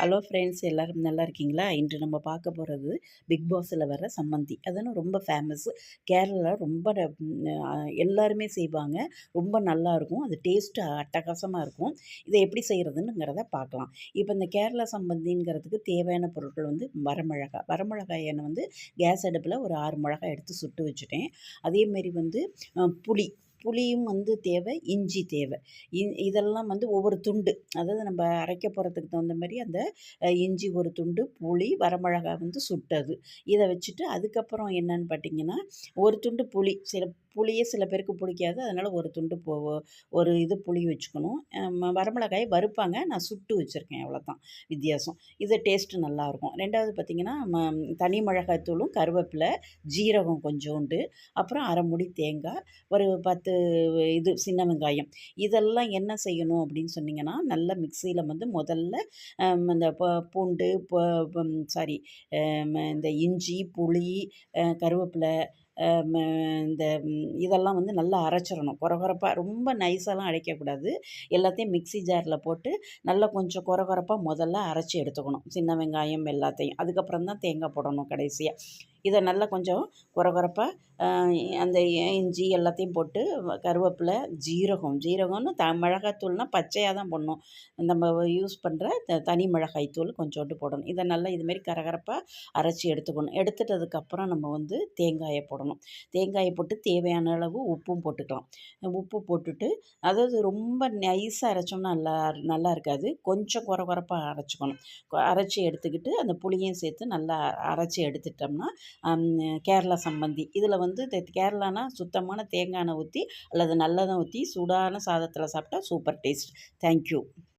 Hello friends எல்லோரும் நல்லா இருக்கீங்களா? இன்று நம்ம பார்க்க போகிறது பிக் பாஸில் வர சம்மந்தி அதுன்னு ரொம்ப ஃபேமஸ் கேரளா ரொம்ப எல்லாருமே செய்வாங்க. ரொம்ப நல்லாயிருக்கும் அது டேஸ்ட்டு அட்டகாசமாக இருக்கும். இதை எப்படி செய்கிறதுங்கிறத பார்க்கலாம். இப்போ இந்த கேரளா சம்பந்திங்கிறதுக்கு தேவையான பொருட்கள் வந்து வரமிளகாய் வரமிளகாய் எண்ணெய் வந்து கேஸ் அடுப்பில் ஒரு ஆறு மிளகாய் எடுத்து சுட்டு வச்சுட்டேன். அதேமாரி வந்து புளி. புளியும் வந்து தேவை இஞ்சி தேவை. இதெல்லாம் வந்து ஒவ்வொரு துண்டு அதாவது நம்ம அரைக்க போகிறதுக்கு தகுந்த மாதிரி அந்த இஞ்சி ஒரு துண்டு புளி வரமிளகா வந்து சுட்டது. இதை வச்சுட்டு அதுக்கப்புறம் என்னன்னு பார்த்தீங்கன்னா ஒரு துண்டு புளி சில புளியே சில பேருக்கு பிடிக்காது அதனால் ஒரு துண்டு போ ஒரு இது புளி வச்சுக்கணும். வரமிளகாய் வறுப்பாங்க நான் சுட்டு வச்சுருக்கேன் அவ்வளோதான் வித்தியாசம். இது டேஸ்ட்டு நல்லாயிருக்கும். ரெண்டாவது பார்த்திங்கன்னா தனி மிளகாய் தூளும் கருவேப்பிலை ஜீரகம் கொஞ்சோண்டு அப்புறம் அரை முடி தேங்காய் ஒரு பத்து இது சின்ன வெங்காயம். இதெல்லாம் என்ன செய்யணும் அப்படின்னு சொன்னிங்கன்னா நல்லா மிக்சியில் வந்து முதல்ல இந்த பூண்டு சாரி இந்த இஞ்சி புளி கருவேப்பிலை இந்த இதெல்லாம் வந்து நல்லா அரைச்சிடணும் கொரகொரப்பாக ரொம்ப நைஸாலாம் அரைக்கக்கூடாது. எல்லாத்தையும் மிக்சி ஜாரில் போட்டு நல்லா கொஞ்சம் கொரகொரப்பாக முதல்ல அரைச்சி எடுத்துக்கணும். சின்ன வெங்காயம் எல்லாத்தையும். அதுக்கப்புறம் தான் தேங்காய் போடணும் கடைசியாக இதை நல்லா கொஞ்சம் குறகுறப்பாக அந்த இஞ்சி எல்லாத்தையும் போட்டு கருவேப்பிலை ஜீரகம். ஜீரகம்னு த மிளகாய்த்தூள்னால் பச்சையாக தான் போடணும். நம்ம யூஸ் பண்ணுற த தனி மிளகாய்த்தூள் கொஞ்சோண்டு போடணும். இதை நல்லா இதுமாரி கரகரப்பாக அரைச்சி எடுத்துக்கணும். எடுத்துட்டதுக்கப்புறம் நம்ம வந்து தேங்காயை போடணும். தேங்காயை போட்டு தேவையான அளவு உப்பும் போட்டுக்கலாம். உப்பு போட்டுட்டு அதாவது ரொம்ப நைஸாக அரைச்சோம்னா நல்லா நல்லா இருக்காது. கொஞ்சம் குற குறப்பாக அரைச்சிக்கணும். அரைச்சி எடுத்துக்கிட்டு அந்த புளியும் சேர்த்து நல்லா அரைச்சி எடுத்துட்டோம்னா கேரளா சம்பந்தி. இதில் வந்து கேரளானா சுத்தமான தேங்காய் ஊற்றி அல்லது நல்லெண்ணெய் ஊற்றி சூடான சாதத்தில் சாப்பிட்டா சூப்பர் டேஸ்ட். தேங்க்யூ